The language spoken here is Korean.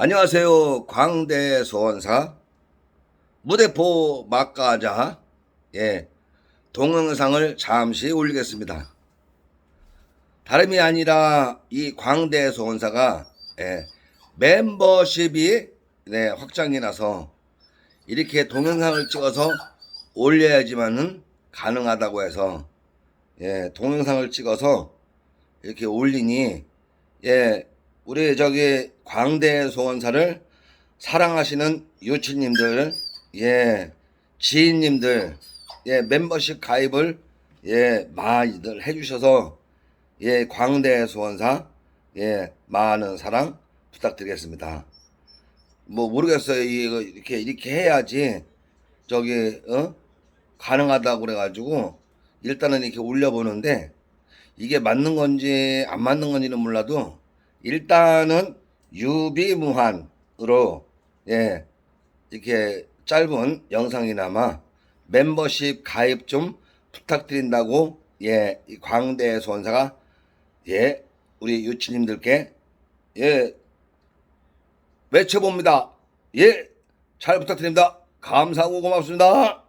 안녕하세요. 광대 소원사 무대포 막가자 예 동영상을 잠시 올리겠습니다. 다름이 아니라 이 광대 소원사가 예, 멤버십이 네, 확장이 나서 이렇게 동영상을 찍어서 올려야지만은 가능하다고 해서 예, 동영상을 찍어서 이렇게 올리니 예, 우리 저기 광대 소원사를 사랑하시는 유치님들, 예, 지인님들, 예, 멤버십 가입을 예, 많이들 해주셔서 예, 광대 소원사 예, 많은 사랑 부탁드리겠습니다. 뭐 모르겠어요. 이거 이렇게 이렇게 해야지 저기 어 가능하다고 그래가지고 일단은 이렇게 올려보는데 이게 맞는 건지 안 맞는 건지는 몰라도 일단은 유비무한으로 예 이렇게 짧은 영상이나마 멤버십 가입 좀 부탁드린다고 예이 광대 소원사가 예 우리 유치님들께 예 외쳐봅니다. 예 잘 부탁드립니다. 감사하고 고맙습니다.